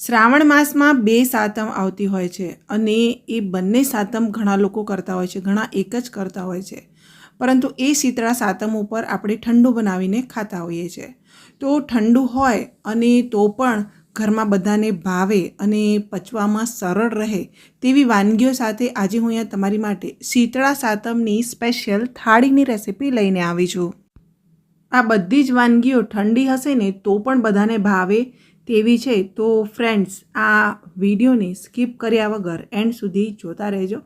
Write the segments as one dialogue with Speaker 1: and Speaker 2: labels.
Speaker 1: શ્રાવણ માસમાં બે સાતમ આવતી હોય છે અને એ બંને સાતમ ઘણા લોકો કરતા હોય છે, ઘણા એક જ કરતા હોય છે. પરંતુ એ શીતળા સાતમ ઉપર આપણે ઠંડુ બનાવીને ખાતા હોઈએ છીએ તો ઠંડુ હોય અને તો પણ ઘરમાં બધાને ભાવે અને પચવામાં સરળ રહે તેવી વાનગીઓ સાથે આજે હું અહીંયા તમારી માટે શીતળા સાતમની સ્પેશિયલ થાળીની રેસિપી લઈને આવી છું. આ બધી જ વાનગીઓ ઠંડી હશે ને તો પણ બધાને ભાવે તેવી છે, તો ફ્રેન્ડ્સ આ વિડીયોને સ્કીપ કર્યા વગર એન્ડ સુધી જોતા રહેજો.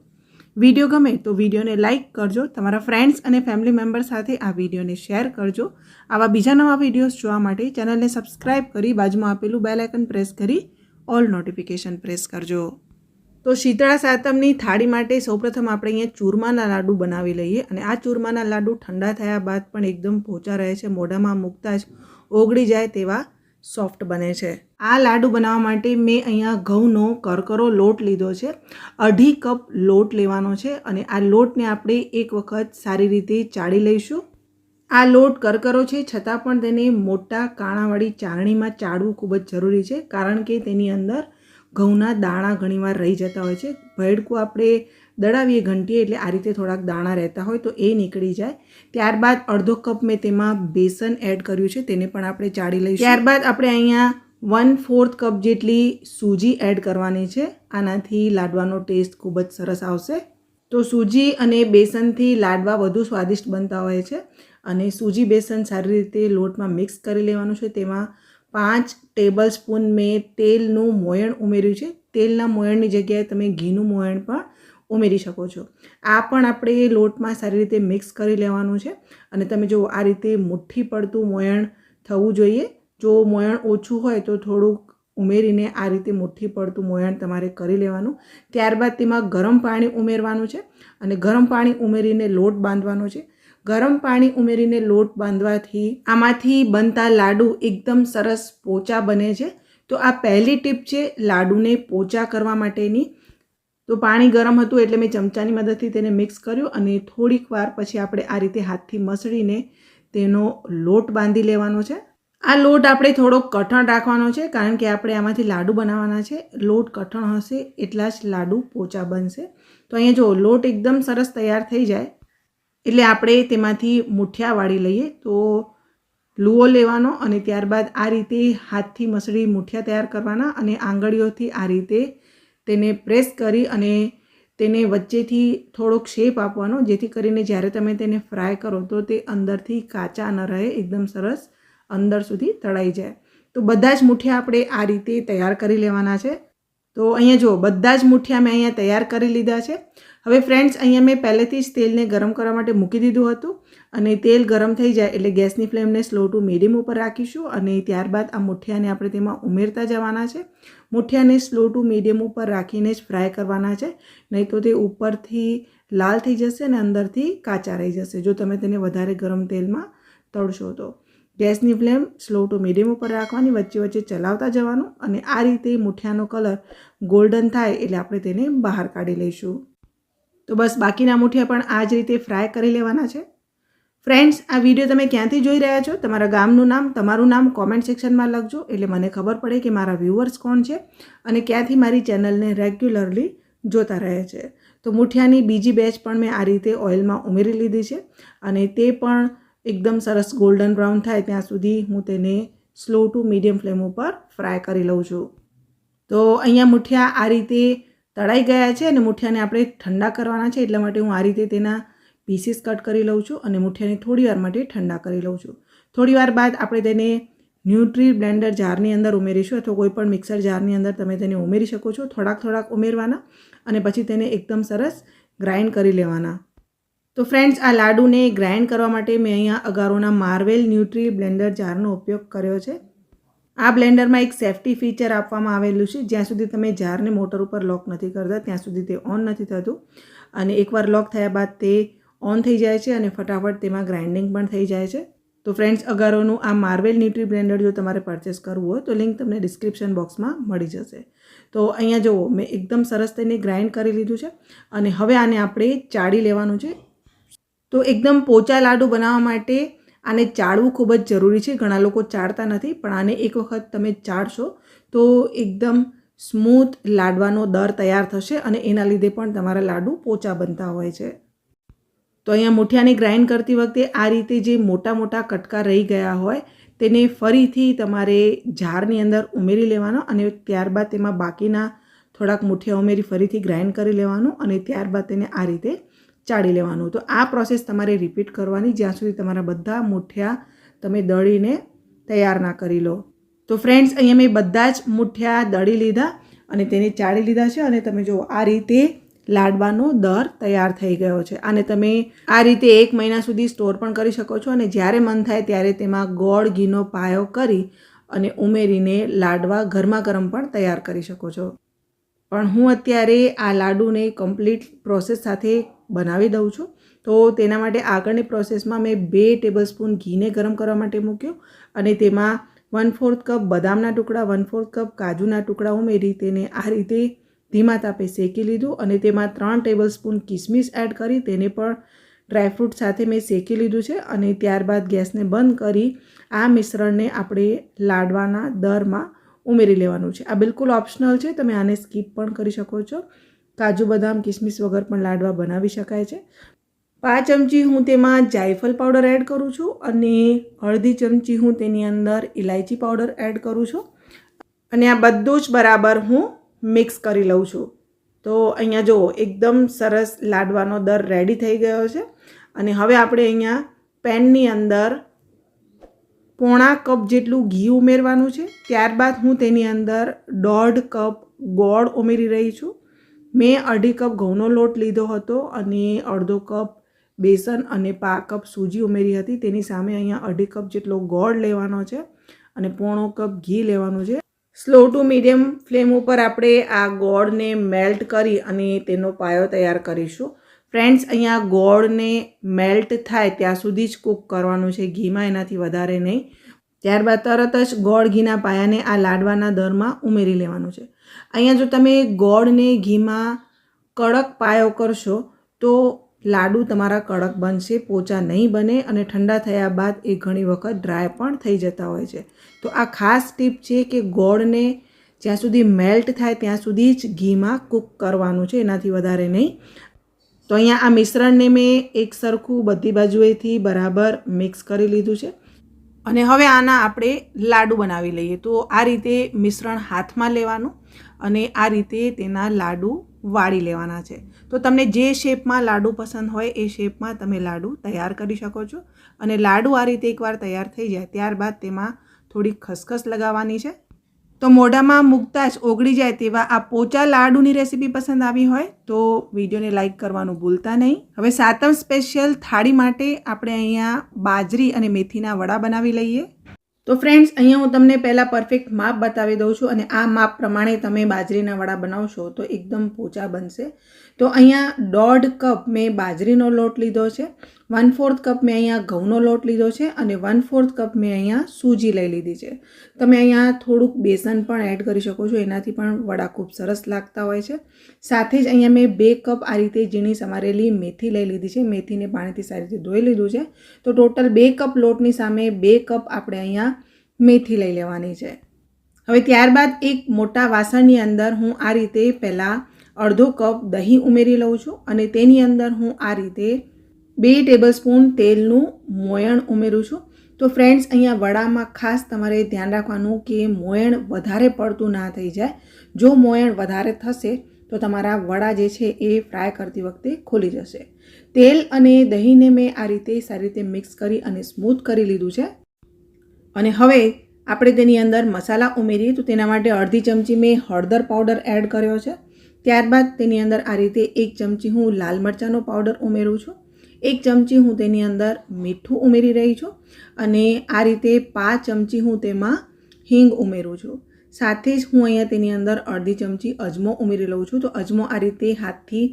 Speaker 1: વીડિયો ગમે તો વિડીયોને લાઇક કરજો, તમારા ફ્રેન્ડ્સ અને ફેમિલી મેમ્બર સાથે આ વિડીયોને શેર કરજો. આવા બીજા નવા વિડીયોઝ જોવા માટે ચેનલને સબસ્ક્રાઇબ કરી બાજુમાં આપેલું બેલ પ્રેસ કરી ઓલ નોટિફિકેશન પ્રેસ કરજો. તો શીતળા સાતમની થાળી માટે સૌપ્રથમ આપણે અહીંયા ચૂરમાના લાડુ બનાવી લઈએ અને આ ચૂરમાના લાડુ ઠંડા થયા બાદ પણ એકદમ પોચા રહે છે, મોઢામાં મૂકતા જ ઓગળી જાય તેવા સોફ્ટ બને છે. આ લાડુ બનાવવા માટે મેં અહીંયા ઘઉંનો કરકરો લોટ લીધો છે. અઢી કપ લોટ લેવાનો છે અને આ લોટને આપણે એક વખત સારી રીતે ચાળી લઈશું. આ લોટ કરકરો છે, છતાં પણ તેને મોટા કાણાવાળી ચાળણીમાં ચાળવું ખૂબ જ જરૂરી છે, કારણ કે તેની અંદર ઘઉંના દાણા ઘણીવાર રહી જતા હોય છે. ભેડકું આપણે દળાવીએ ઘંટીએ એટલે આ રીતે થોડાક દાણા રહેતા હોય તો એ નીકળી જાય. ત્યારબાદ અડધો કપ મેં તેમાં બેસન એડ કર્યું છે, તેને પણ આપણે ચાળી લઈશું. ત્યારબાદ આપણે અહીંયા વન ફોર્થ કપ જેટલી સૂજી એડ કરવાની છે. આનાથી લાડવાનો ટેસ્ટ ખૂબ જ સરસ આવશે. તો સૂજી અને બેસનથી લાડવા વધુ સ્વાદિષ્ટ બનતા હોય છે અને સૂજી બેસન સારી રીતે લોટમાં મિક્સ કરી લેવાનું છે. તેમાં પાંચ ટેબલ સ્પૂન મેં તેલનું મોયણ ઉમેર્યું છે. તેલના મોયણની જગ્યાએ તમે ઘીનું મોયણ પણ ઉમેરી શકો છો. આ પણ આપણે લોટમાં સારી રીતે મિક્સ કરી લેવાનું છે અને તમે જો આ રીતે મુઠ્ઠી પડતું મોયણ થવું જોઈએ, જો મોયણ ઓછું હોય તો થોડુંક ઉમેરીને આ રીતે મુઠ્ઠી પડતું મોયણ તમારે કરી લેવાનું. ત્યારબાદ તેમાં ગરમ પાણી ઉમેરવાનું છે અને ગરમ પાણી ઉમેરીને લોટ બાંધવાનો છે. ગરમ પાણી ઉમેરીને લોટ બાંધવાથી આમાંથી બનતા લાડુ એકદમ સરસ પોચા બને છે. તો આ પહેલી ટીપ છે લાડુને પોચા કરવા માટેની. તો પાણી ગરમ હતું એટલે મેં ચમચાની મદદથી તેને મિક્સ કર્યું અને થોડીક વાર પછી આપણે આ રીતે હાથથી મસળીને તેનો લોટ બાંધી લેવાનો છે. આ લોટ આપણે થોડો કઠણ રાખવાનો છે કારણ કે આપણે આમાંથી લાડુ બનાવવાના છે. લોટ કઠણ હશે એટલા જ લાડુ પોચા બનશે. તો અહીંયા જો લોટ એકદમ સરસ તૈયાર થઈ જાય એટલે આપણે તેમાંથી મુઠિયા વાળી લઈએ. તો લુઓ લેવાનો અને ત્યારબાદ આ રીતે હાથથી મસળી મુઠિયા તૈયાર કરવાના અને આંગળીઓથી આ રીતે તેને પ્રેસ કરી અને તેને વચ્ચેથી થોડોક શેપ આપવાનો, જેથી કરીને જ્યારે તમે તેને ફ્રાય કરો તો તે અંદરથી કાચા ન રહે, એકદમ સરસ અંદર સુધી તળાઈ જાય. તો બધા જ મુઠિયા આપણે આ રીતે તૈયાર કરી લેવાના છે. તો અહીંયા જુઓ, બધા જ મુઠિયા મેં અહીંયા તૈયાર કરી લીધા છે. હવે ફ્રેન્ડ્સ અહીંયા મેં પહેલેથી જ તેલને ગરમ કરવા માટે મૂકી દીધું હતું અને તેલ ગરમ થઈ જાય એટલે ગેસની ફ્લેમને સ્લો ટુ મીડિયમ ઉપર રાખીશું અને ત્યારબાદ આ મુઠિયાને આપણે તેમાં ઉમેરતા જવાના છે. મુઠિયાને સ્લો ટુ મીડિયમ ઉપર રાખીને જ ફ્રાય કરવાના છે. નહીં તો તે ઉપરથી લાલ થઈ જશે અને અંદરથી કાચા રહી જશે, જો તમે તેને વધારે ગરમ તેલમાં તળશો તો. ગેસની ફ્લેમ સ્લો ટુ મીડિયમ ઉપર રાખવાની, વચ્ચે વચ્ચે ચલાવતા જવાનું અને આ રીતે મુઠિયાનો કલર ગોલ્ડન થાય એટલે આપણે તેને બહાર કાઢી લઈશું. તો બસ બાકીના મુઠિયા પણ આ જ રીતે ફ્રાય કરી લેવાના છે. ફ્રેન્ડ્સ આ વીડિયો તમે ક્યાંથી જોઈ રહ્યા છો? તમારા ગામનું નામ, તમારું નામ કોમેન્ટ સેક્શનમાં લખજો. એટલે મને ખબર પડે કે મારા વ્યૂવર્સ કોણ છે અને ક્યાંથી મારી ચેનલને રેગ્યુલરલી જોતા રહે છે. તો મુઠિયાની બીજી બેચ પણ મેં આ રીતે ઓઇલમાં ઉમેરી લીધી છે અને તે પણ એકદમ સરસ ગોલ્ડન બ્રાઉન થાય ત્યાં સુધી હું તેને સ્લો ટુ મીડિયમ ફ્લેમ ઉપર ફ્રાય કરી લઉં છું. તો અહીંયા મુઠિયા આ રીતે તળાઈ ગયા છે અને મુઠિયાને આપણે ઠંડા કરવાના છે, એટલા માટે હું આ રીતે તેના પીસીસ કટ કરી લઉં છું અને મુઠિયાને થોડી વાર માટે ઠંડા કરી લઉં છું. થોડી વાર બાદ આપણે તેને ન્યુટ્રી બ્લેન્ડર જારની અંદર ઉમેરીશું અથવા કોઈ પણ મિક્સર જારની અંદર તમે તેને ઉમેરી શકો છો, થોડાક થોડાક ઉમેરવાના અને પછી તેને એકદમ સરસ ગ્રાઇન્ડ કરી લેવાના. તો ફ્રેન્ડ્સ આ લાડુને ગ્રાઇન્ડ કરવા માટે મેં અહીંયા અગારોના માર્વેલ ન્યુટ્રી બ્લેન્ડર જારનો ઉપયોગ કર્યો છે. આ બ્લેન્ડરમાં એક સેફ્ટી ફીચર આપવામાં આવેલું છે. જ્યાં સુધી તમે જારને મોટર ઉપર લોક નથી કરતા, ત્યાં સુધી તે ઓન નથી થતું. અને એકવાર લોક થયા બાદ તે ઓન થઈ જાય છે અને ફટાફટ તેમાં ગ્રાઇન્ડિંગ પણ થઈ જાય છે. તો ફ્રેન્ડ્સ, અગારોનું આ માર્વેલ ન્યુટ્રી બ્લેન્ડર જો તમારે પરચેસ કરવું હોય, તો લિંક તમને ડિસ્ક્રિપ્શન બોક્સમાં મળી જશે. તો અહીંયા જુઓ, મેં એકદમ સરસ તેને ગ્રાઇન્ડ કરી લીધું છે. અને હવે આને આપણે ચાળી લેવાનું છે. તો એકદમ પોચા લાડુ બનાવવા માટે આને ચાળવું ખૂબ જ જરૂરી છે. ઘણા લોકો ચાળતા નથી, પણ આને એક વખત તમે ચાળશો તો એકદમ સ્મૂથ લાડવાનો દર તૈયાર થશે અને એના લીધે પણ તમારા લાડુ પોચા બનતા હોય છે. તો અહીંયા મૂઠિયાને ગ્રાઇન્ડ કરતી વખતે આ રીતે જે મોટા મોટા કટકા રહી ગયા હોય તેને ફરીથી તમારે જારની અંદર ઉમેરી લેવાનો અને ત્યારબાદ તેમાં બાકીના થોડાક મુઠિયા ઉમેરી ફરીથી ગ્રાઇન્ડ કરી લેવાનું અને ત્યારબાદ તેને આ રીતે ચાળી લેવાનું. તો આ પ્રોસેસ તમારે રિપીટ કરવાની જ્યાં સુધી તમારા બધા મુઠિયા તમે દળીને તૈયાર ના કરી લો. તો ફ્રેન્ડ્સ અહીંયા મેં બધા જ મુઠિયા દળી લીધા અને તેને ચાળી લીધા છે અને તમે જુઓ, આ રીતે લાડવાનો દર તૈયાર થઈ ગયો છે. અને તમે આ રીતે એક મહિના સુધી સ્ટોર પણ કરી શકો છો અને જ્યારે મન થાય ત્યારે તેમાં ગોળ, ઘીનો પાયો કરી અને ઉમેરીને લાડવા ગરમા ગરમ પણ તૈયાર કરી શકો છો. પણ હું અત્યારે આ લાડુને કમ્પ્લીટ પ્રોસેસ સાથે બનાવી દઉં છું. તો તેના માટે આગળની પ્રોસેસમાં મેં બે ટેબલ સ્પૂન ઘીને ગરમ કરવા માટે મૂક્યું અને તેમાં વન ફોર્થ કપ બદામના ટુકડા, વન ફોર્થ કપ કાજુના ટુકડા ઉમેરી તેને આ રીતે ધીમા તાપે શેકી લીધું અને તેમાં ત્રણ ટેબલ સ્પૂન કિસમિસ એડ કરી તેને પણ ડ્રાયફ્રૂટ સાથે મેં શેકી લીધું છે અને ત્યારબાદ ગેસને બંધ કરી આ મિશ્રણને આપણે લાડવાના દરમાં ઉમેરી લેવાનું છે. આ બિલકુલ ઓપ્શનલ છે, તમે આને સ્કીપ પણ કરી શકો છો. કાજુ બદામ, કિસમિસ વગર પણ લાડવા બનાવી શકાય છે. પાંચ ચમચી હું તેમાં જાયફળ પાવડર એડ કરું છું અને અડધી ચમચી હું તેની અંદર ઇલાયચી પાવડર એડ કરું છું. અને આ બધું જ બરાબર હું મિક્સ કરી લઉં છું. તો અહીંયા જુઓ, એકદમ સરસ લાડવાનો દર રેડી થઈ ગયો છે. અને હવે આપણે અહીંયા પેનની અંદર પોણા કપ જેટલું ઘી ઉમેરવાનું છે. ત્યારબાદ હું તેની અંદર દોઢ કપ ગોળ ઉમેરી રહી છું. મેં અઢી કપ ઘઉંનો લોટ લીધો હતો અને અડધો કપ બેસન અને પા, કપ સૂજી ઉમેરી હતી. તેની સામે અહીંયા અઢી કપ જેટલો ગોળ લેવાનો છે અને પોણો કપ ઘી લેવાનું છે. સ્લો ટુ મીડિયમ ફ્લેમ ઉપર આપણે આ ગોળને મેલ્ટ કરી અને તેનો પાયો તૈયાર કરીશું. ફ્રેન્ડ્સ અહીંયા ગોળને મેલ્ટ થાય ત્યાં સુધી જ કૂક કરવાનું છે. ઘીમાં એનાથી વધારે નહીં. ત્યારબાદ તરત જ ગોળ ઘીના પાયાને આ લાડવાના દરમાં ઉમેરી લેવાનું છે. અહીંયા જો તમે ગોળને ઘીમાં કડક પાયો કરશો, તો લાડુ તમારા કડક બનશે, પોચા નહીં બને અને ઠંડા થયા બાદ એ ઘણી વખત ડ્રાય પણ થઈ જતા હોય છે. તો આ ખાસ ટીપ છે કે ગોળને જ્યાં સુધી મેલ્ટ થાય ત્યાં સુધી જ ઘીમાં કૂક કરવાનું છે, એનાથી વધારે નહીં. તો અહીંયા આ મિશ્રણને મેં એક સરખું બધી બાજુએથી બરાબર મિક્સ કરી લીધું છે. અને હવે આના આપણે લાડુ બનાવી લઈએ. તો આ રીતે મિશ્રણ હાથમાં લેવાનું અને આ રીતે તેના લાડુ વાળી લેવાના છે. તો તમને જે શેપમાં લાડુ પસંદ હોય એ શેપમાં તમે લાડુ તૈયાર કરી શકો છો. અને લાડુ આ રીતે એકવાર તૈયાર થઈ જાય ત્યારબાદ તેમાં થોડી ખસખસ લગાવવાની છે. તો મોઢામાં મૂકતા જ ઓગળી જાય તેવા આ પોચા લાડુની રેસીપી પસંદ આવી હોય તો વિડીયોને લાઇક કરવાનું ભૂલતા નહીં. હવે સાતમ સ્પેશિયલ થાળી માટે આપણે અહીંયા બાજરી અને મેથીના વડા બનાવી લઈએ. તો ફ્રેન્ડ્સ, અહીંયા હું તમને પહેલાં પરફેક્ટ માપ બતાવી દઉં છું અને આ માપ પ્રમાણે તમે બાજરીના વડા બનાવશો તો એકદમ પોચા બનશે. તો અહીંયા દોઢ કપ મેં બાજરીનો લોટ લીધો છે. વન ફોર્થ કપ મેં અહીંયા ઘઉંનો લોટ લીધો છે અને વન ફોર્થ કપ મેં અહીંયા સૂજી લઈ લીધી છે. તમે અહીંયા થોડુંક બેસન પણ એડ કરી શકો છો, એનાથી પણ વડા ખૂબ સરસ લાગતા હોય છે. સાથે જ અહીંયા મેં બે કપ આ રીતે ઝીણી સમારેલી મેથી લઈ લીધી છે. મેથીને પાણીથી સારી રીતે ધોઈ લીધું છે. તો ટોટલ બે કપ લોટની સામે બે કપ આપણે અહીંયા મેથી લઈ લેવાની છે. હવે ત્યારબાદ એક મોટા વાસણની અંદર હું આ રીતે પહેલાં અડધો કપ દહીં ઉમેરી લઉં છું અને તેની અંદર હું આ રીતે બે ટેબલ સ્પૂન તેલનું મોયણ ઉમેરું છું. તો ફ્રેન્ડ્સ અહીંયા વડામાં ખાસ તમારે ધ્યાન રાખવાનું કે મોયણ વધારે પડતું ના થઈ જાય. જો મોયણ વધારે થશે, તો તમારા વડા જે છે એ ફ્રાય કરતી વખતે ખોલી જશે. તેલ અને દહીંને મેં આ રીતે સારી રીતે મિક્સ કરી અને સ્મૂથ કરી લીધું છે. અને હવે આપણે તેની અંદર મસાલા ઉમેરીએ, તો તેના માટે અડધી ચમચી મેં હળદર પાવડર એડ કર્યો છે. ત્યારબાદ તેની અંદર આ રીતે એક ચમચી હું લાલ મરચાંનો પાવડર ઉમેરું છું. એક ચમચી હું તેની અંદર મીઠું ઉમેરી રહી છું અને આ રીતે પાંચ ચમચી હું તેમાં હિંગ ઉમેરું છું. સાથે જ હું અહીંયા તેની અંદર અડધી ચમચી અજમો ઉમેરી લઉં છું. તો અજમો આ રીતે હાથથી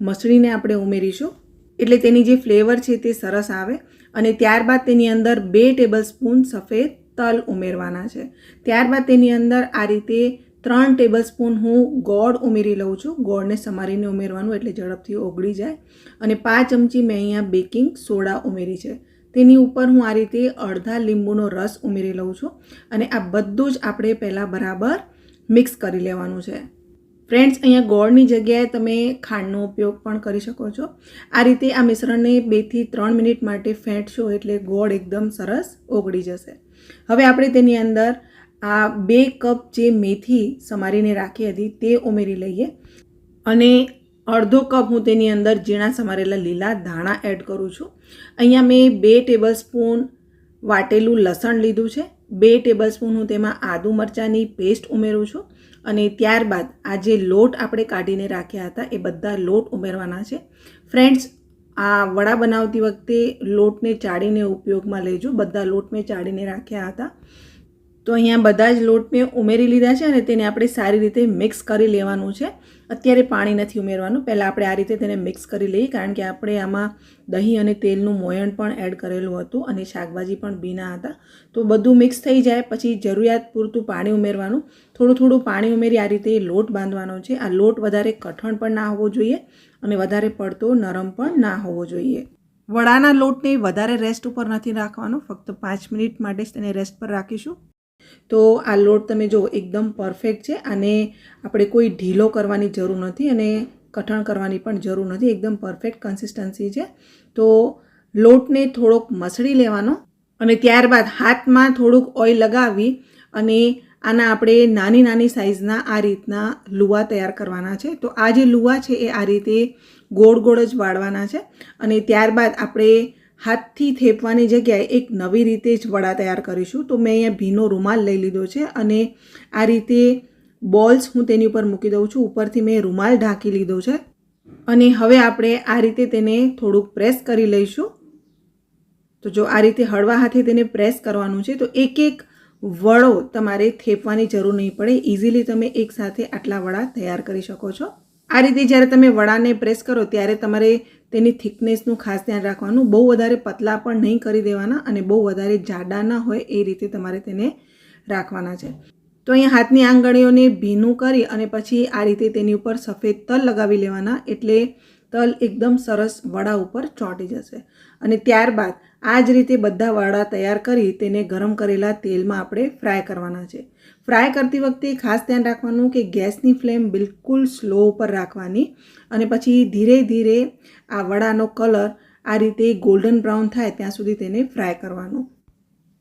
Speaker 1: મસળીને આપણે ઉમેરીશું. એટલે તેની જે ફ્લેવર છે તે સરસ આવે અને ત્યારબાદ તેની અંદર બે ટેબલ સ્પૂન સફેદ તલ ઉમેરવાના છે. ત્યારબાદ તેની અંદર આ રીતે ત્રણ ટેબલ સ્પૂન હું ગોળ ઉમેરી લઉં છું. ગોળને સમારીને ઉમેરવાનું એટલે ઝડપથી ઓગળી જાય. અને પાંચ ચમચી મેં અહીંયા બેકિંગ સોડા ઉમેરી છે. તેની ઉપર હું આ રીતે અડધા લીંબુનો રસ ઉમેરી લઉં છું. અને આ બધું જ આપણે પહેલાં બરાબર મિક્સ કરી લેવાનું છે. ફ્રેન્ડ્સ, અહીંયા ગોળની જગ્યાએ તમે ખાંડનો ઉપયોગ પણ કરી શકો છો. આ રીતે આ મિશ્રણને બેથી ત્રણ મિનિટ માટે ફેંટશો એટલે ગોળ એકદમ સરસ ઓગળી જશે. હવે આપણે તેની અંદર આ બે કપ જે મેથી સમારીને રાખી હતી તે ઉમેરી લઈએ. અને અડધો કપ હું તેની અંદર ઝીણા સમારેલા લીલા ધાણા એડ કરું છું. અહીંયા મેં બે ટેબલ સ્પૂન વાટેલું લસણ લીધું છે. બે ટેબલ સ્પૂન હું તેમાં આદુ મરચાંની પેસ્ટ ઉમેરું છું. અને ત્યારબાદ આ જે લોટ આપણે કાઢીને રાખ્યા હતા એ બધા લોટ ઉમેરવાના છે. ફ્રેન્ડ્સ, આ વડા બનાવતી વખતે લોટને ચાળીને ઉપયોગમાં લેજો. બધા લોટ મેં ચાળીને રાખ્યા હતા. તો અહીંયા બધા જ લોટ મેં ઉમેરી લીધા છે અને તેને આપણે સારી રીતે મિક્સ કરી લેવાનું છે. અત્યારે પાણી નથી ઉમેરવાનું. પહેલાં આપણે આ રીતે તેને મિક્સ કરી લઈએ, કારણ કે આપણે આમાં દહીં અને તેલનું મોયણ પણ એડ કરેલું હતું અને શાકભાજી પણ ભીના હતા. તો બધું મિક્સ થઈ જાય, પછી જરૂરિયાત પૂરતું પાણી ઉમેરવાનું. થોડું થોડું પાણી ઉમેરી આ રીતે લોટ બાંધવાનો છે. આ લોટ વધારે કઠણ પણ ના હોવો જોઈએ અને વધારે પડતો નરમ પણ ના હોવો જોઈએ. વડાના લોટને વધારે રેસ્ટ ઉપર નથી રાખવાનો. ફક્ત પાંચ મિનિટ માટે જ તેને રેસ્ટ પર રાખીશું. તો આ લોટ તમે જો એકદમ પરફેક્ટ છે અને આપણે કોઈ ઢીલો કરવાની જરૂર નથી અને કઠણ કરવાની પણ જરૂર નથી, એકદમ પરફેક્ટ કન્સિસ્ટન્સી છે. તો લોટને થોડોક મસળી લેવાનો અને ત્યારબાદ હાથમાં થોડુંક ઓઇલ લગાવી અને આના આપણે નાની નાની સાઇઝના આ રીતના લુવા તૈયાર કરવાના છે. તો આ જે લુવા છે એ આ રીતે ગોળ ગોળ જ વાળવાના છે અને ત્યારબાદ આપણે હાથથી થેપવાની જગ્યાએ એક નવી રીતે જ વડા તૈયાર કરીશું. તો મેં અહીંયા ભીનો રૂમાલ લઈ લીધો છે અને આ રીતે બોલ્સ હું તેની ઉપર મૂકી દઉં છું. ઉપરથી મેં રૂમાલ ઢાંકી લીધો છે. અને હવે આપણે આ રીતે તેને થોડુંક પ્રેસ કરી લઈશું. તો જો આ રીતે હળવા હાથે તેને પ્રેસ કરવાનું છે, તો એક એક વડો તમારે થેપવાની જરૂર નહીં પડે. ઇઝીલી તમે એકસાથે આટલા વડા તૈયાર કરી શકો છો. આ રીતે જ્યારે તમે વડાને પ્રેસ કરો, ત્યારે તમારે તેની થિકનેસનું ખાસ ધ્યાન રાખવાનું. બહુ વધારે પતલા પણ નહીં કરી દેવાના અને બહુ વધારે જાડા ના હોય એ રીતે તમારે તેને રાખવાના છે. તો અહીંયા હાથની આંગળીઓને ભીનું કરી અને પછી આ રીતે તેની ઉપર સફેદ તલ લગાવી લેવાના એટલે તલ એકદમ સરસ વડા ઉપર ચોંટી જશે. અને ત્યારબાદ આ જ રીતે બધા વડા તૈયાર કરી તેને ગરમ કરેલા તેલમાં આપણે ફ્રાય કરવાના છે. ફ્રાય કરતી વખતે ખાસ ધ્યાન રાખવાનું કે ગેસની ફ્લેમ બિલકુલ સ્લો ઉપર રાખવાની અને પછી ધીરે ધીરે આ વડાનો કલર આ રીતે ગોલ્ડન બ્રાઉન થાય ત્યાં સુધી તેને ફ્રાય કરવાનું.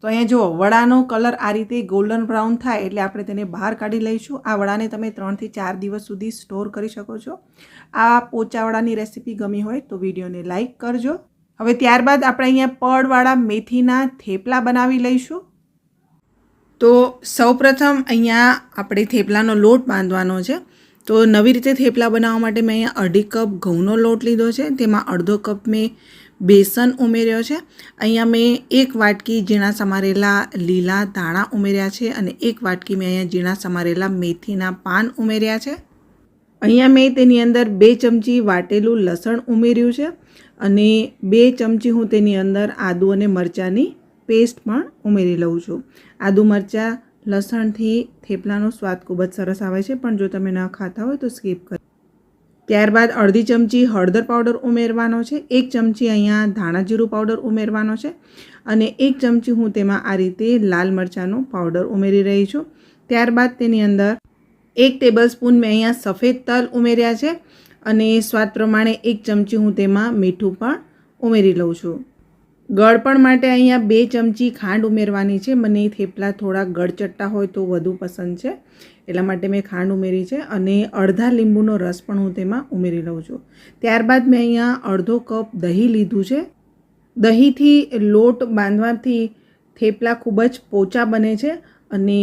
Speaker 1: તો અહીંયા જુઓ, વડાનો કલર આ રીતે ગોલ્ડન બ્રાઉન થાય એટલે આપણે તેને બહાર કાઢી લઈશું. આ વડાને તમે ત્રણથી ચાર દિવસ સુધી સ્ટોર કરી શકો છો. આ પોચા વડાની રેસીપી ગમી હોય તો વિડીયોને લાઇક કરજો. હવે ત્યારબાદ આપણે અહીંયા પડવાળા મેથીના થેપલા બનાવી લઈશું. તો સૌપ્રથમ અહીંયા આપણે થેપલાનો લોટ બાંધવાનો છે. તો નવી રીતે થેપલા બનાવવા માટે મેં અહીંયા અઢી કપ ઘઉંનો લોટ લીધો છે. તેમાં અડધો કપ મેં બેસન ઉમેર્યો છે. અહીંયા મેં એક વાટકી ઝીણા સમારેલા લીલા ધાણા ઉમેર્યા છે અને એક વાટકી મેં અહીંયા ઝીણા સમારેલા મેથીના પાન ઉમેર્યા છે. અહીંયા મેં તેની અંદર બે ચમચી વાટેલું લસણ ઉમેર્યું છે અને બે ચમચી હું તેની અંદર આદુ અને મરચાંની પેસ્ટ પણ ઉમેરી લઉં છું. આદુ મરચાં, લસણથી થેપલાનો સ્વાદ ખૂબ જ સરસ આવે છે, પણ જો તમે ન ખાતા હોય તો સ્કીપ કરો. ત્યારબાદ અડધી ચમચી હળદર પાવડર ઉમેરવાનો છે, એક ચમચી અહીંયા ધાણા જીરું પાવડર ઉમેરવાનો છે અને એક ચમચી હું તેમાં આ રીતે લાલ મરચાંનો પાવડર ઉમેરી રહી છું. ત્યારબાદ તેની અંદર એક ટેબલ સ્પૂન મેં અહીંયા સફેદ તલ ઉમેર્યા છે અને સ્વાદ પ્રમાણે એક ચમચી હું તેમાં મીઠું પણ ઉમેરી લઉં છું. ગળપણ માટે અહીંયા બે ચમચી ખાંડ ઉમેરવાની છે. મને થેપલા થોડા ગળચટ્ટા હોય તો વધુ પસંદ છે. એટલા માટે મેં ખાંડ ઉમેરી છે અને અડધા લીંબુનો રસ પણ હું તેમાં ઉમેરી લઉં છું. ત્યારબાદ મેં અહીંયા અડધો કપ દહીં લીધું છે. દહીંથી લોટ બાંધવાથી થેપલા ખૂબ જ પોચા બને છે અને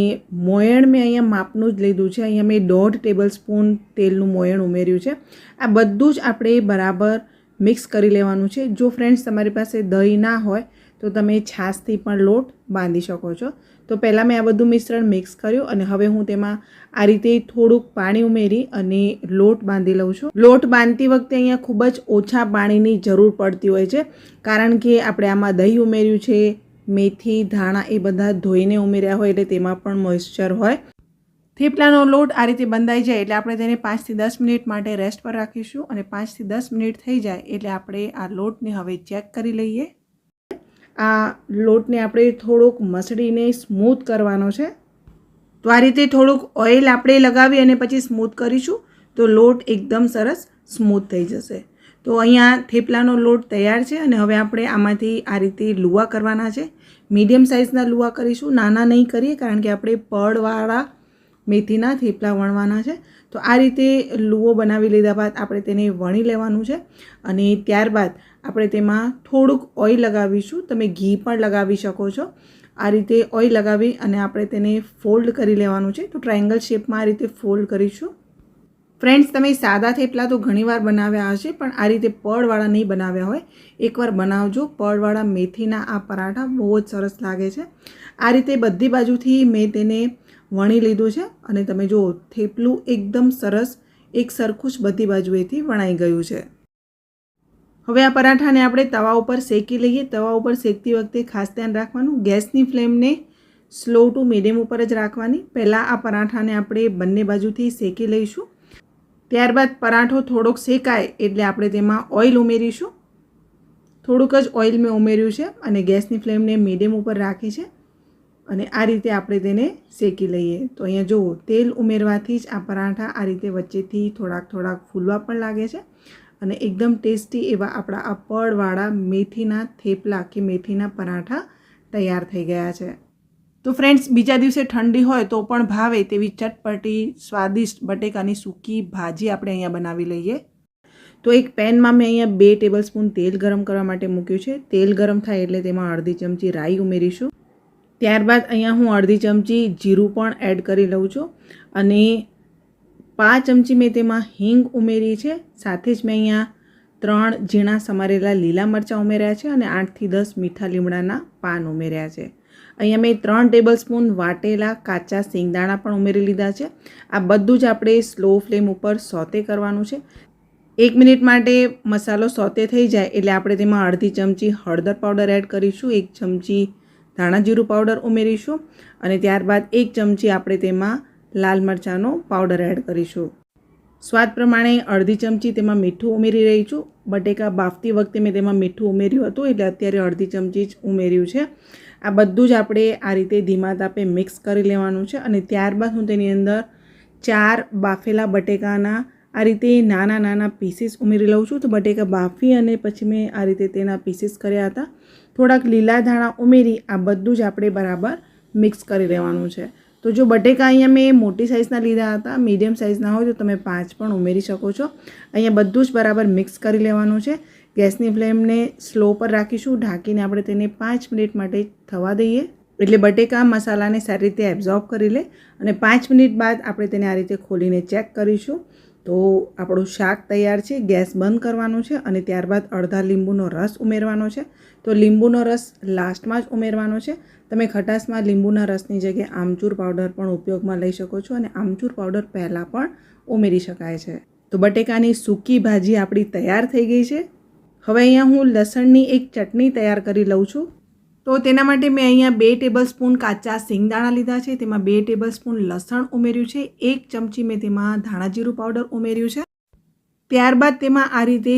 Speaker 1: મોયણ મેં અહીંયા માપનું જ લીધું છે. અહીંયા મેં દોઢ ટેબલ સ્પૂન તેલનું મોયણ ઉમેર્યું છે. આ બધું જ આપણે બરાબર મિક્સ કરી લેવાનું છે. જો ફ્રેન્ડ્સ તમારી પાસે દહીં ના હોય, તો તમે છાશથી પણ લોટ બાંધી શકો છો. તો પહેલાં મેં આ બધું મિશ્રણ મિક્સ કર્યું અને હવે હું તેમાં આ રીતે થોડુંક પાણી ઉમેરી અને લોટ બાંધી લઉં છું. લોટ બાંધતી વખતે અહીંયા ખૂબ જ ઓછા પાણીની જરૂર પડતી હોય છે, કારણ કે આપણે આમાં દહીં ઉમેર્યું છે, મેથી, ધાણા એ બધા ધોઈને ઉમેર્યા હોય એટલે તેમાં પણ મોઇશ્ચર હોય. થેપલાનો લોટ આ રીતે બંધાઈ જાય એટલે આપણે તેને પાંચથી દસ મિનિટ માટે રેસ્ટ પર રાખીશું અને પાંચથી દસ મિનિટ થઈ જાય એટલે આપણે આ લોટને હવે ચેક કરી લઈએ. આ લોટને આપણે થોડોક મસળીને સ્મૂથ કરવાનો છે. તો આ રીતે થોડુંક ઓઇલ આપણે લગાવી અને પછી સ્મૂથ કરીશું તો લોટ એકદમ સરસ સ્મૂથ થઈ જશે. તો અહીંયા થેપલાનો લોટ તૈયાર છે અને હવે આપણે આમાંથી આ રીતે લુવા કરવાના છે. મીડિયમ સાઇઝના લુવા કરીશું. નાના નહીં કરીએ કારણ કે આપણે પડવાળા મેથીના થેપલા વણવાના છે. તો આ રીતે લુવો બનાવી લીધા બાદ આપણે તેને વણી લેવાનું છે અને ત્યારબાદ આપણે તેમાં થોડુંક ઓઇલ લગાવીશું. તમે ઘી પણ લગાવી શકો છો. આ રીતે ઓઇલ લગાવી અને આપણે તેને ફોલ્ડ કરી લેવાનું છે. તો ટ્રાયંગલ શેપમાં આ રીતે ફોલ્ડ કરીશું. ફ્રેન્ડ્સ, તમે સાદા થેપલા તો ઘણીવાર બનાવ્યા હશે, પણ આ રીતે પળવાળા નહીં બનાવ્યા હોય. એકવાર બનાવજો. પળવાળા મેથીના આ પરાઠા બહુ જ સરસ લાગે છે. આ રીતે બધી બાજુથી મેં તેને વણી લીધું છે અને તમે જુઓ, થેપલું એકદમ સરસ, એક સરખું જ બધી બાજુએથી વણાઈ ગયું છે. હવે આ પરાઠાને આપણે તવા ઉપર શેકી લઈએ. તવા ઉપર શેકતી વખતે ખાસ ધ્યાન રાખવાનું, ગેસની ફ્લેમને સ્લો ટુ મીડિયમ ઉપર જ રાખવાની. પહેલાં આ પરાઠાને આપણે બંને બાજુથી શેકી લઈશું. ત્યારબાદ પરાઠો થોડોક શેકાય એટલે આપણે તેમાં ઓઇલ ઉમેરીશું. થોડુંક જ ઓઇલ મેં ઉમેર્યું છે અને ગેસની ફ્લેમને મીડિયમ ઉપર રાખી છે. અને આ રીતે આપણે તેને શેકી લઈએ. તો અહીંયા જુઓ, તેલ ઉમેરવાથી જ આ પરાઠા આ રીતે વચ્ચેથી થોડાક થોડાક ફૂલવા પણ લાગે છે અને એકદમ ટેસ્ટી એવા આપણા આ પડવાળા મેથીના થેપલા કે મેથીના પરાઠા તૈયાર થઈ ગયા છે. તો ફ્રેન્ડ્સ, બીજા દિવસે ઠંડી હોય તો પણ ભાવે તેવી ચટપટી, સ્વાદિષ્ટ બટેકાની સૂકી ભાજી આપણે અહીંયા બનાવી લઈએ. તો એક પેનમાં મેં અહીંયા બે ટેબલ સ્પૂન તેલ ગરમ કરવા માટે મૂક્યું છે. તેલ ગરમ થાય એટલે તેમાં અડધી ચમચી રાઈ ઉમેરીશું. ત્યારબાદ અહીંયા હું અડધી ચમચી જીરું પણ એડ કરી લઉં છું. અને પાંચ ચમચી મેં તેમાં હિંગ ઉમેરી છે. સાથે જ મેં અહીંયા ત્રણ ઝીણા સમારેલા લીલા મરચાં ઉમેર્યા છે અને આઠથી દસ મીઠા લીમડાના પાન ઉમેર્યા છે. અહીંયા મેં ત્રણ ટેબલ સ્પૂન વાટેલા કાચા સિંગદાણા પણ ઉમેરી લીધા છે. આ બધું જ આપણે સ્લો ફ્લેમ ઉપર સોતે કરવાનું છે. એક મિનિટ માટે મસાલો સોતે થઈ જાય એટલે આપણે તેમાં અડધી ચમચી હળદર પાવડર એડ કરીશું. એક ચમચી ધાણા જીરું પાવડર ઉમેરીશું અને ત્યારબાદ એક ચમચી આપણે તેમાં લાલ મરચાંનો પાવડર એડ કરીશું. સ્વાદ પ્રમાણે અડધી ચમચી તેમાં મીઠું ઉમેરી રહી છું. બટેકા બાફતી વખતે મેં તેમાં મીઠું ઉમેર્યું હતું એટલે અત્યારે અડધી ચમચી જ ઉમેર્યું છે. આ બધું જ આપણે આ રીતે ધીમા તાપે મિક્સ કરી લેવાનું છે અને ત્યારબાદ હું તેની અંદર ચાર બાફેલા બટેકાના આ રીતે નાના નાના પીસીસ ઉમેરી લઉં છું. તો બટેકા બાફી અને પછી મેં આ રીતે તેના પીસીસ કર્યા હતા. થોડાક લીલા ધાણા ઉમેરી આ બધું જ આપણે બરાબર મિક્સ કરી લેવાનું છે. તો જો બટેકા અહીંયા મેં મોટી સાઇઝના લીધા હતા મીડિયમ સાઇઝના હોય તો તમે પાંચ પણ ઉમેરી શકો છો. અહીંયા બધું જ બરાબર મિક્સ કરી લેવાનું છે. ગેસની ફ્લેમને સ્લો પર રાખીશું, ઢાંકીને આપણે તેને પાંચ મિનિટ માટે થવા દઈએ. એટલે બટેકા મસાલાને સારી રીતે એબ્ઝોર્બ કરી લે અને પાંચ મિનિટ બાદ આપણે તેને આ રીતે ખોલીને ચેક કરીશું. તો આપણું શાક તૈયાર છે, ગેસ બંધ કરવાનું છે અને ત્યારબાદ અડધા લીંબુનો રસ ઉમેરવાનો છે. તો લીંબુનો રસ લાસ્ટમાં જ ઉમેરવાનો છે. તમે ખટાશમાં લીંબુના રસની જગ્યાએ આમચૂર પાવડર પણ ઉપયોગમાં લઈ શકો છો અને આમચૂર પાવડર પહેલાં પણ ઉમેરી શકાય છે. તો બટેકાની સૂકી ભાજી આપણી તૈયાર થઈ ગઈ છે. હવે અહીંયા હું લસણની એક ચટણી તૈયાર કરી લઉં છું. તો તેના માટે મેં અહીંયા બે ટેબલ સ્પૂન કાચા સિંગદાણા લીધા છે. તેમાં બે ટેબલ સ્પૂન લસણ ઉમેર્યું છે. એક ચમચી મેં તેમાં ધાણાજીરું પાવડર ઉમેર્યું છે. ત્યારબાદ તેમાં આ રીતે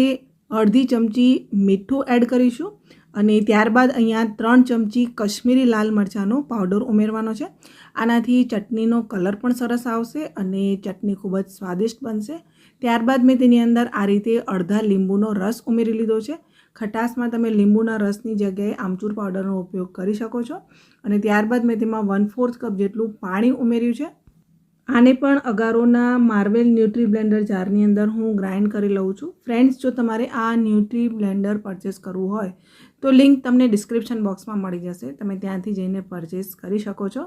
Speaker 1: અડધી ચમચી મીઠું એડ કરીશું અને ત્યારબાદ અહીંયા ત્રણ ચમચી કશ્મીરી લાલ મરચાંનો પાવડર ઉમેરવાનો છે. આનાથી ચટણીનો કલર પણ સરસ આવશે અને ચટણી ખૂબ જ સ્વાદિષ્ટ બનશે. ત્યારબાદ મેં તેની અંદર આ રીતે અડધા લીંબુનો રસ ઉમેરી લીધો છે. ખટાશમાં તમે લીંબુના રસની જગ્યાએ આમચૂર પાવડરનો ઉપયોગ કરી શકો છો. અને ત્યારબાદ મેં તેમાં વન ફોર્થ કપ જેટલું પાણી ઉમેર્યું છે. આને પણ અગારોના માર્વેલ ન્યુટ્રી બ્લેન્ડર જારની અંદર હું ગ્રાઇન્ડ કરી લઉં છું. ફ્રેન્ડ્સ, જો તમારે આ ન્યુટ્રી બ્લેન્ડર પરચેસ કરવું હોય, તો લિંક તમને ડિસ્ક્રિપ્શન બોક્સમાં મળી જશે. તમે ત્યાંથી જઈને પરચેસ કરી શકો છો.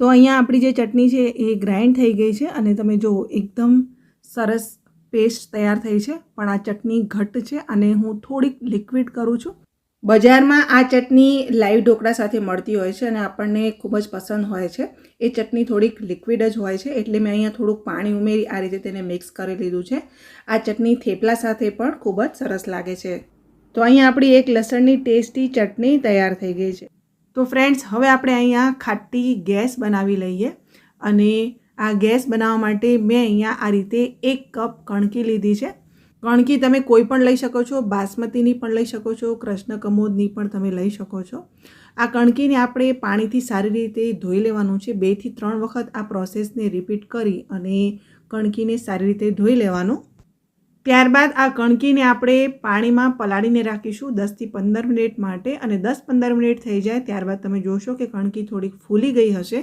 Speaker 1: તો અહીંયા આપણી જે ચટણી છે એ ગ્રાઇન્ડ થઈ ગઈ છે અને તમે જુઓ, એકદમ સરસ પેસ્ટ તૈયાર થઈ છે, પણ આ ચટણી ઘટ્ટ છે અને હું થોડીક લિક્વિડ કરું છું. બજારમાં આ ચટણી લાઈવ ઢોકળા સાથે મળતી હોય છે અને આપણને ખૂબ જ પસંદ હોય છે. એ ચટણી થોડીક લિક્વિડ જ હોય છે, એટલે મેં અહીંયા થોડુંક પાણી ઉમેરી આ રીતે તેને મિક્સ કરી લીધું છે. આ ચટણી થેપલા સાથે પણ ખૂબ જ સરસ લાગે છે. તો અહીંયા આપણી એક લસણની ટેસ્ટી ચટણી તૈયાર થઈ ગઈ છે. તો ફ્રેન્ડ્સ, હવે આપણે અહીંયા ખાટી ગેસ બનાવી લઈએ અને આ ગેસ બનાવવા માટે મેં અહીંયા આ રીતે એક કપ કણકી લીધી છે. કણકી તમે કોઈ પણ લઈ શકો છો, બાસમતીની પણ લઈ શકો છો, કૃષ્ણ કમોદની પણ તમે લઈ શકો છો. આ કણકીને આપણે પાણીથી સારી રીતે ધોઈ લેવાનું છે. બેથી ત્રણ વખત આ પ્રોસેસને રિપીટ કરી અને કણકીને સારી રીતે ધોઈ લેવાનું. ત્યારબાદ આ કણકીને આપણે પાણીમાં પલાળીને રાખીશું દસથી પંદર મિનિટ માટે અને દસ પંદર મિનિટ થઈ જાય ત્યારબાદ તમે જોશો કે કણકી થોડીક ફૂલી ગઈ હશે.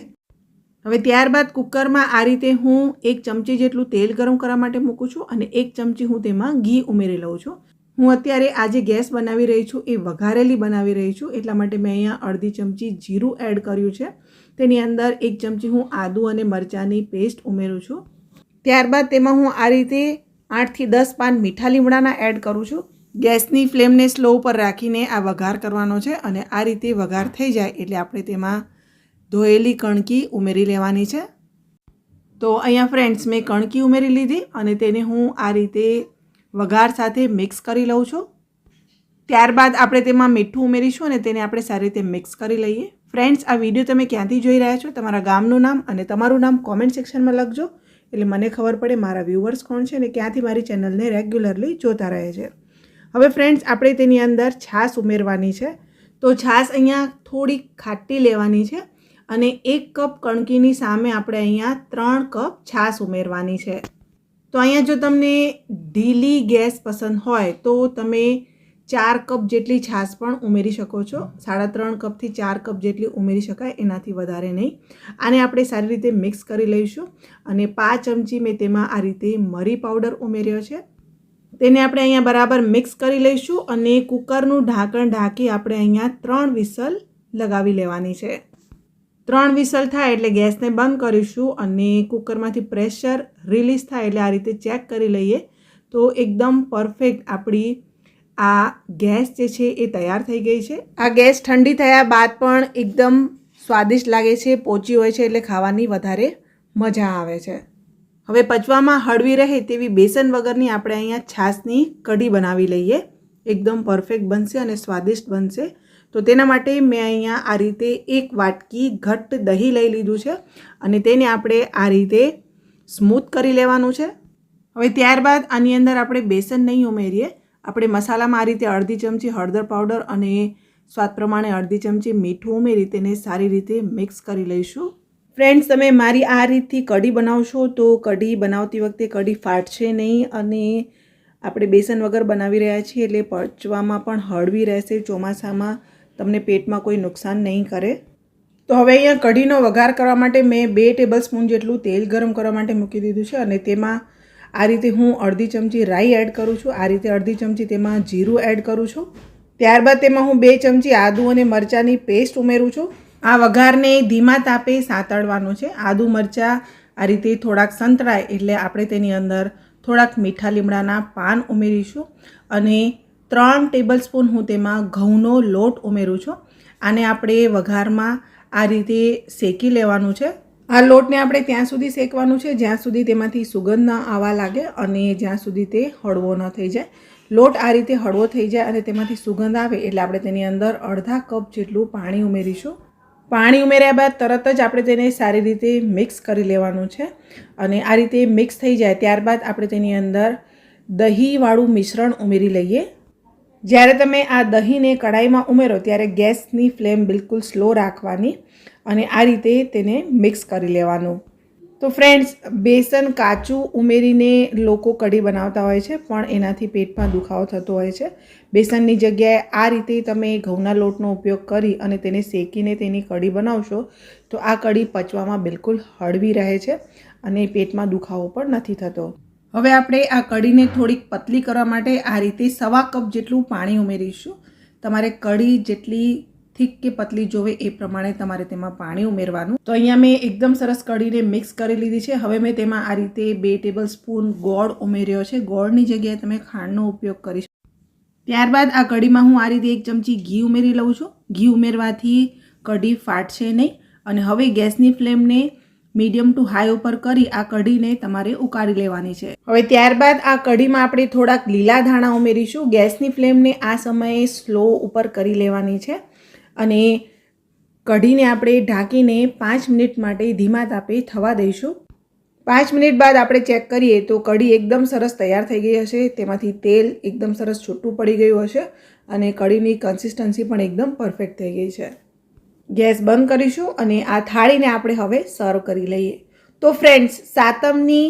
Speaker 1: હવે ત્યારબાદ કુકરમાં આ રીતે હું એક ચમચી જેટલું તેલ ગરમ કરવા માટે મૂકું છું અને એક ચમચી હું તેમાં ઘી ઉમેરી લઉં છું. હું અત્યારે આ જે ગેસ બનાવી રહી છું એ વઘારેલી બનાવી રહી છું, એટલા માટે મેં અહીંયા અડધી ચમચી જીરું એડ કર્યું છે. તેની અંદર એક ચમચી હું આદુ અને મરચાંની પેસ્ટ ઉમેરું છું. ત્યારબાદ તેમાં હું આ રીતે આઠથી દસ પાન મીઠા લીમડાના એડ કરું છું. ગેસની ફ્લેમને સ્લો ઉપર રાખીને આ વઘાર કરવાનો છે અને આ રીતે વઘાર થઈ જાય એટલે આપણે તેમાં ધોયેલી કણકી ઉમેરી લેવાની છે. તો અહીંયા ફ્રેન્ડ્સ મેં કણકી ઉમેરી લીધી અને તેને હું આ રીતે વઘાર સાથે મિક્સ કરી લઉં છું. ત્યારબાદ આપણે તેમાં મીઠું ઉમેરીશું અને તેને આપણે સારી રીતે મિક્સ કરી લઈએ. ફ્રેન્ડ્સ આ વીડિયો તમે ક્યાંથી જોઈ રહ્યા છો? તમારા ગામનું નામ અને તમારું નામ કોમેન્ટ સેક્શનમાં લખજો. એટલે મને ખબર પડે મારા વ્યૂવર્સ કોણ છે અને ક્યાંથી મારી ચેનલને રેગ્યુલરલી જોતા રહે છે. હવે ફ્રેન્ડ્સ આપણે તેની અંદર છાશ ઉમેરવાની છે. તો છાશ અહીંયા થોડી ખાટી લેવાની છે. અને એક કપ કણકીની સામે આપણે અહીંયા ત્રણ કપ છાશ ઉમેરવાની છે. તો અહીંયા જો તમને ઢીલી ગેસ પસંદ હોય તો તમે ચાર કપ જેટલી છાશ પણ ઉમેરી શકો છો. સાડા ત્રણ કપથી ચાર કપ જેટલી ઉમેરી શકાય, એનાથી વધારે નહીં. આને આપણે સારી રીતે મિક્સ કરી લઈશું અને પાંચ ચમચી મેં તેમાં આ રીતે મરી પાવડર ઉમેર્યો છે. તેને આપણે અહીંયા બરાબર મિક્સ કરી લઈશું અને કુકરનું ઢાંકણ ઢાંકી આપણે અહીંયા ત્રણ વિસલ લગાવી લેવાની છે. ત્રણ વિસલ થાય એટલે ગેસને બંધ કરીશું અને કુકરમાંથી પ્રેશર રિલીઝ થાય એટલે આ રીતે ચેક કરી લઈએ તો એકદમ પરફેક્ટ આપણી આ ગેસ જે છે એ તૈયાર થઈ ગઈ છે. આ ગેસ ઠંડી થયા બાદ પણ એકદમ સ્વાદિષ્ટ લાગે છે, પોચી હોય છે એટલે ખાવાની વધારે મજા આવે છે. હવે પચવામાં હળવી રહે તેવી બેસન વગરની આપણે અહીંયા છાશની કઢી બનાવી લઈએ. એકદમ પરફેક્ટ બનશે અને સ્વાદિષ્ટ બનશે. તો તેના માટે મેં અહીંયા આ રીતે એક વાટકી ઘટ્ટ દહીં લઈ લીધું છે અને તેને આપણે આ રીતે સ્મૂથ કરી લેવાનું છે. હવે ત્યારબાદ આની અંદર આપણે બેસન નહીં ઉમેરીએ. આપણે મસાલામાં આ રીતે અડધી ચમચી હળદર પાવડર અને સ્વાદ પ્રમાણે અડધી ચમચી મીઠું ઉમેરી તેને સારી રીતે મિક્સ કરી લઈશું. ફ્રેન્ડ્સ, તમે મારી આ રીતથી કઢી બનાવશો તો કઢી બનાવતી વખતે કઢી ફાટશે નહીં અને આપણે બેસન વગર બનાવી રહ્યા છીએ એટલે પચવામાં પણ હળવી રહેશે ચોમાસામાં. તમને પેટમાં કોઈ નુકસાન નહીં કરે. તો હવે અહીંયા કઢીનો વઘાર કરવા માટે મેં બે ટેબલ સ્પૂન જેટલું તેલ ગરમ કરવા માટે મૂકી દીધું છે અને તેમાં આ રીતે હું અડધી ચમચી રાઈ એડ કરું છું. આ રીતે અડધી ચમચી તેમાં જીરું એડ કરું છું. ત્યારબાદ તેમાં હું બે ચમચી આદુ અને મરચાંની પેસ્ટ ઉમેરું છું. આ વઘારને ધીમા તાપે સાતળવાનો છે. આદુ મરચાં આ રીતે થોડાક સંતળાય એટલે આપણે તેની અંદર થોડાક મીઠા લીમડાના પાન ઉમેરીશું અને ત્રણ ટેબલ સ્પૂન હું તેમાં ઘઉંનો લોટ ઉમેરું છું. આને આપણે વઘારમાં આ રીતે શેકી લેવાનું છે. આ લોટને આપણે ત્યાં સુધી શેકવાનું છે, જ્યાં સુધી તેમાંથી સુગંધ ન આવવા લાગે અને જ્યાં સુધી તે હળવો ન થઈ જાય. લોટ આ રીતે હળવો થઈ જાય અને તેમાંથી સુગંધ આવે એટલે આપણે તેની અંદર અડધા કપ જેટલું પાણી ઉમેરીશું. પાણી ઉમેર્યા બાદ તરત જ આપણે તેને સારી રીતે મિક્સ કરી લેવાનું છે અને આ રીતે મિક્સ થઈ જાય ત્યારબાદ આપણે તેની અંદર દહીંવાળું મિશ્રણ ઉમેરી લઈએ. જ્યારે તમે આ દહીંને કઢાઈમાં ઉમેરો, ત્યારે ગેસની ફ્લેમ બિલકુલ સ્લો રાખવાની અને આ રીતે તેને મિક્સ કરી લેવાનું. તો ફ્રેન્ડ્સ, બેસન કાચું ઉમેરીને લોકો કઢી બનાવતા હોય છે, પણ એનાથી પેટમાં દુખાવો થતો હોય છે. બેસનની જગ્યાએ આ રીતે તમે ઘઉંના લોટનો ઉપયોગ કરી અને તેને શેકીને તેની કઢી બનાવશો, તો આ કઢી પચવામાં બિલકુલ હળવી રહે છે અને પેટમાં દુખાવો પણ નથી થતો. હવે આપણે આ કઢીને થોડીક પતલી કરવા માટે આ રીતે સવા કપ જેટલું પાણી ઉમેરીશું. તમારે કઢી જેટલી થીક કે પતલી જોવે એ પ્રમાણે તમારે તેમાં પાણી ઉમેરવાનું. તો અહીંયા મેં એકદમ સરસ કઢીને મિક્સ કરી લીધી છે. હવે મેં તેમાં આ રીતે બે ટેબલ સ્પૂન ગોળ ઉમેર્યો છે. ગોળની જગ્યાએ તમે ખાંડનો ઉપયોગ કરી ત્યારબાદ આ કઢીમાં હું આ રીતે એક ચમચી ઘી ઉમેરી લઉં છું. ઘી ઉમેરવાથી કઢી ફાટશે નહીં. અને હવે ગેસની ફ્લેમને મીડિયમ ટુ હાઈ ઉપર કરી આ કઢીને તમારે ઉકાળી લેવાની છે. હવે ત્યારબાદ આ કઢીમાં આપણે થોડાક લીલા ધાણા ઉમેરીશું. ગેસની ફ્લેમને આ સમયે સ્લો ઉપર કરી લેવાની છે. અને કઢીને આપણે ઢાંકીને પાંચ મિનિટ માટે ધીમા તાપે થવા દઈશું. પાંચ મિનિટ બાદ આપણે ચેક કરીએ તો કઢી એકદમ સરસ તૈયાર થઈ ગઈ હશે. તેમાંથી તેલ એકદમ સરસ છૂટું પડી ગયું હશે અને કઢીની કન્સિસ્ટન્સી પણ એકદમ પરફેક્ટ થઈ ગઈ છે. ગેસ બંધ કરીશું અને આ થાળીને આપણે હવે સર્વ કરી લઈએ. તો ફ્રેન્ડ્સ સાતમની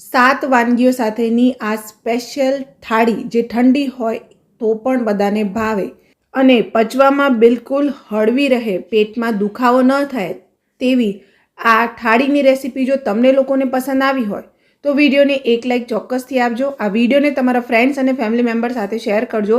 Speaker 1: સાત વાનગીઓ સાથેની આ સ્પેશિયલ થાળી જે ઠંડી હોય તો પણ બધાને ભાવે અને પચવામાં બિલકુલ હળવી રહે, પેટમાં દુખાવો ન થાય તેવી આ થાળીની રેસીપી જો તમને લોકોને પસંદ આવી હોય, તો વિડીયોને એક લાઈક ચોક્કસથી આપજો. આ વિડીયોને તમારા ફ્રેન્ડ્સ અને ફેમિલી મેમ્બર સાથે શેર કરજો.